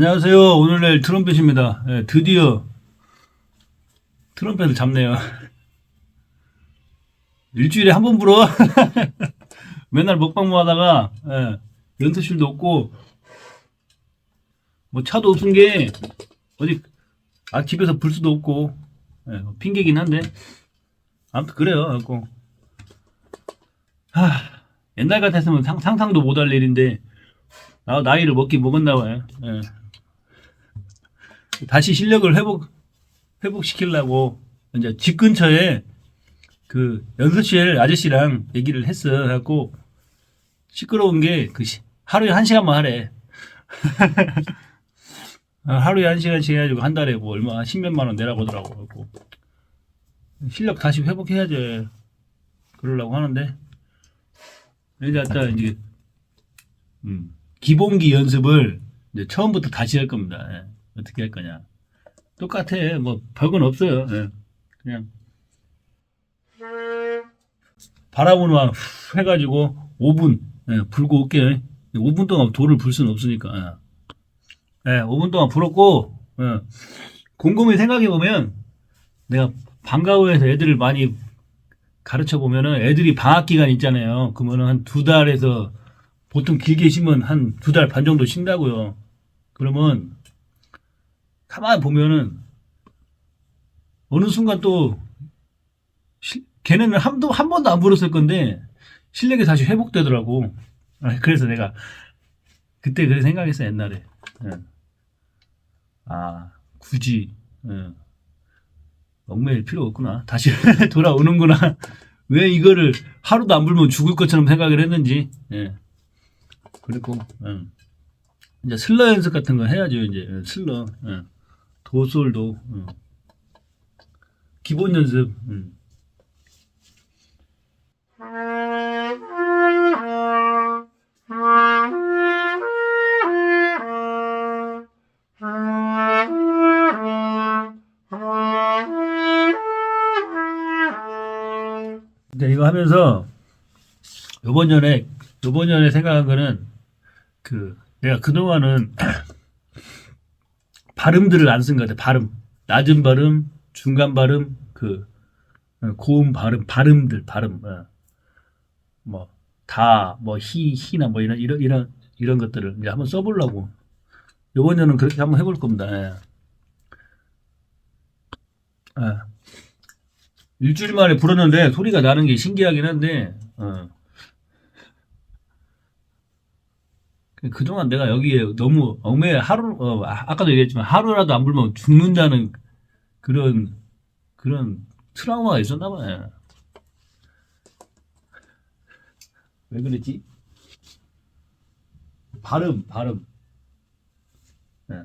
안녕하세요. 오늘 내일 트럼펫입니다. 예, 드디어 트럼펫을 잡네요. 일주일에 한 번 불어. 맨날 먹방만 하다가 예, 연습실도 없고 뭐 차도 없은 게 어디 아 집에서 불 수도 없고 예, 뭐 핑계긴 한데 아무튼 그래요. 하, 옛날 같았으면 상, 상상도 못 할 일인데 나 나이를 먹긴 먹었나 봐요. 예. 다시 실력을 회복 회복시키려고 이제 집 근처에 그 연습실 아저씨랑 얘기를 했어. 갖고 시끄러운 게 그 하루에 한 시간만 하래. 아, 하루에 한 시간씩 해가지고 한 달에 뭐 얼마 십몇만 원 내라고 하더라고. 갖고 실력 다시 회복해야지. 그러려고 하는데 이제 일단 이제 음, 기본기 연습을 이제 처음부터 다시 할 겁니다. 예. 어떻게 할 거냐. 똑같아. 뭐, 별건 없어요. 예. 그냥. 바람으로만 후 해가지고 5분, 예, 불고 올게. 5분 동안 돌을 불 수는 없으니까. 예, 예, 5분 동안 불었고, 예. 곰곰이 생각해 보면, 내가 방과후에서 애들을 많이 가르쳐 보면은 애들이 방학 기간 있잖아요. 그러면은 한 두 달에서 보통 길게 쉬면 한 두 달 반 정도 쉰다고요. 그러면 가만히 보면은 어느 순간 또 시- 걔네는 한도 한 번도 안 불었을 건데 실력이 다시 회복되더라고. 아, 그래서 내가 그때 그래 생각했어 옛날에. 예. 아 굳이 예. 얽매일 필요 없구나. 다시 돌아오는구나. 왜 이거를 하루도 안 불면 죽을 것처럼 생각을 했는지. 예. 그리고 예. 이제 슬러 연습 같은 거 해야죠. 이제 예, 슬러. 예. 도솔도 음. 기본 연습 음. 이제 이거 하면서 요번 년에 요번 년에 생각한 거는 그 내가 그동안은 발음들을 안 쓴 것 같아. 발음. 낮은 발음, 중간 발음, 그 어, 고음 발음, 발음들, 발음. 어. 뭐 다, 뭐 히, 히나 뭐 이런 이런 이런 이런 것들을 이제 한번 써보려고. 이번 년은 그렇게 한번 해볼 겁니다. 예. 예. 일주일 만에 불었는데 소리가 나는 게 신기하긴 한데. 어. 그동안 내가 여기에 너무 얽매 하루 어, 아- 아까도 얘기했지만 하루라도 안 불면 죽는다는 그런 그런 트라우마가 있었나 봐요. 왜 그랬지? 발음 발음 예.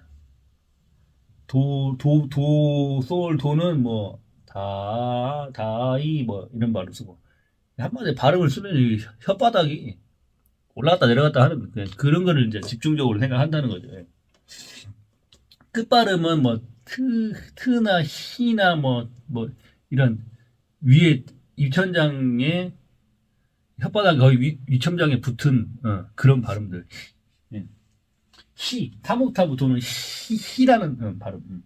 도, 도, 도, 솔, 도는 뭐, 다, 다이, 뭐, 이런 발음 쓰고. 한마디로 발음을 쓰면 이 혓바닥이 올라갔다 내려갔다 하는 그- 그런 거를 이제 집중적으로 생각한다는 거죠. 예. 끝발음은 뭐 트, 트나 히나 뭐, 뭐 이런 위에 입천장에 혓바닥 거의 위, 위첨장에 붙은 어, 그런 발음들. 예. 히 타목타부 히, 히라는 어, 발음. 음.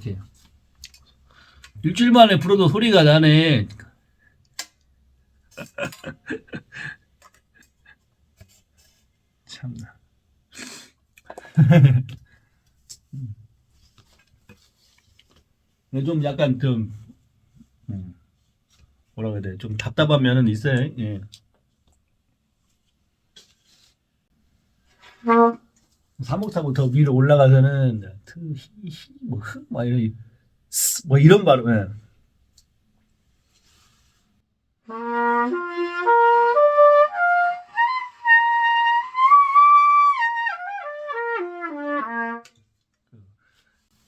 이렇게 일주일 만에 불어도 소리가 나네. 참나. 음. 좀 약간 좀 음, 해야 돼? 좀 답답한 면은 있어요. 예. 사목타부 더 위로 올라가서는 트, 히, 히, 뭐, 흑, 막 이런, 스, 뭐 이런 발음, 예.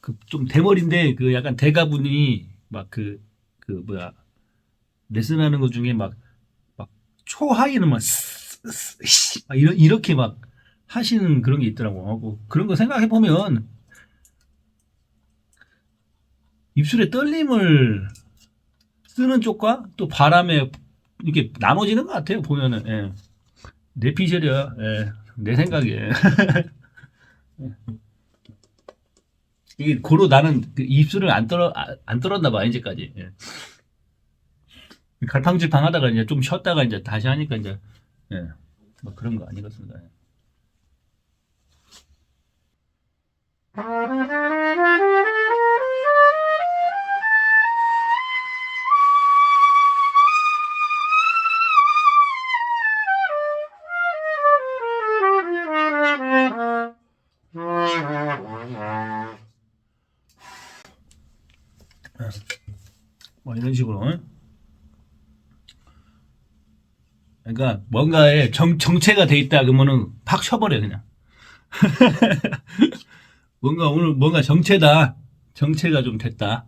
그좀 대머리인데 그 약간 대가분이 막그그 뭐야 레슨하는 것 중에 막, 막 초하이는 막, 막 이런, 이렇게 막 하시는 그런 게 있더라고. 하고 그런 거 생각해 보면 입술에 떨림을 쓰는 쪽과 또 바람에 이게 나눠지는 것 같아요. 보면은 예. 내 피셜이야. 예. 내 생각에. 이게 고로 나는 그 입술을 안 떨어 아- 안 떨었나 봐 이제까지. 예. 갈팡질팡 하다가 이제 좀 쉬었다가 이제 다시 하니까 이제 예. 뭐 그런 거 아니겠습니까? 뭐 이런 식으로. 응? 그러니까 뭔가에 정, 정체가 돼 있다 그러면은 팍 쳐버려 그냥. 뭔가 오늘 뭔가 정체다. 정체가 좀 됐다.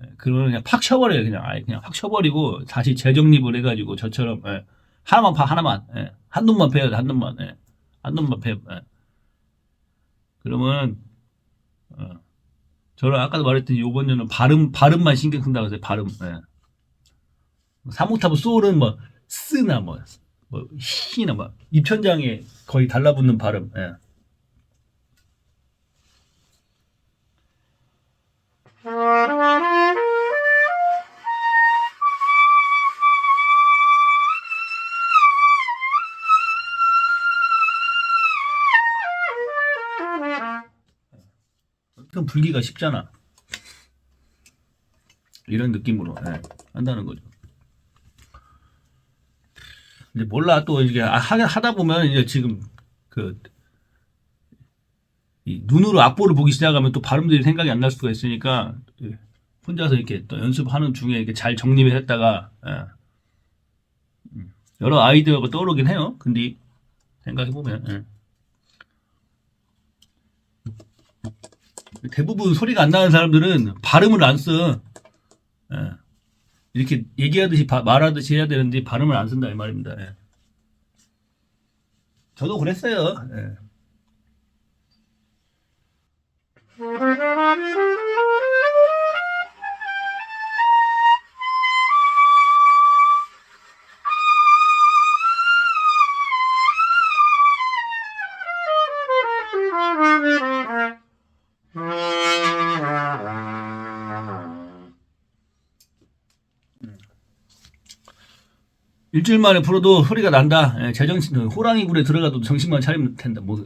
예, 그러면 그냥 팍 쳐버려요 그냥 아예 그냥 확 쳐버리고 다시 재정립을 해가지고 저처럼 예, 하나만 파 하나만 예, 한 놈만 패야 돼한 놈만 예, 한 놈만 패. 예. 그러면 어, 저는 아까도 말했듯이 요번 년은 발음 발음만 신경 쓴다고 해서 발음. 예. 사무타브 소울은 뭐 쓰나 뭐, 뭐 히나 뭐 입천장에 거의 달라붙는 발음. 예. 불기가 쉽잖아. 이런 느낌으로 예, 한다는 거죠. 이제 몰라 또 이게 아, 하- 하다 보면 이제 지금 그이 눈으로 악보를 보기 시작하면 또 발음들이 생각이 안 날 수가 있으니까 예, 혼자서 이렇게 또 연습하는 중에 이렇게 잘 정립을 했다가 예. 음, 여러 아이디어가 떠오르긴 해요. 근데 생각해 보면 대부분 소리가 안 나는 사람들은 발음을 안 써. 예. 이렇게 얘기하듯이 바- 말하듯이 해야 되는데 발음을 안 쓴다 이 말입니다. 예. 저도 그랬어요. 예. 일주일 만에 풀어도 소리가 난다. 예, 제정신 호랑이 굴에 들어가도 정신만 차리면 된다. 뭐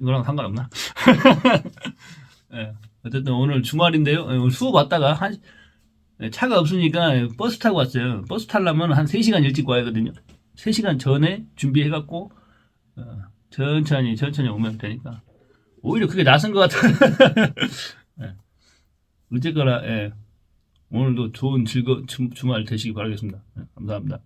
이거랑 상관없나? 예, 어쨌든 오늘 주말인데요. 예, 오늘 수업 왔다가 한 예, 차가 없으니까 예, 버스 타고 왔어요. 버스 타려면 한 3시간 일찍 와야 하거든요. 3시간 전에 준비해 갖고 어, 천천히 천천히 오면 되니까 오히려 그게 낫은 것 같아. 예. 어쨌거나 예, 오늘도 좋은 즐거 주, 주말 되시기 바라겠습니다. 예, 감사합니다.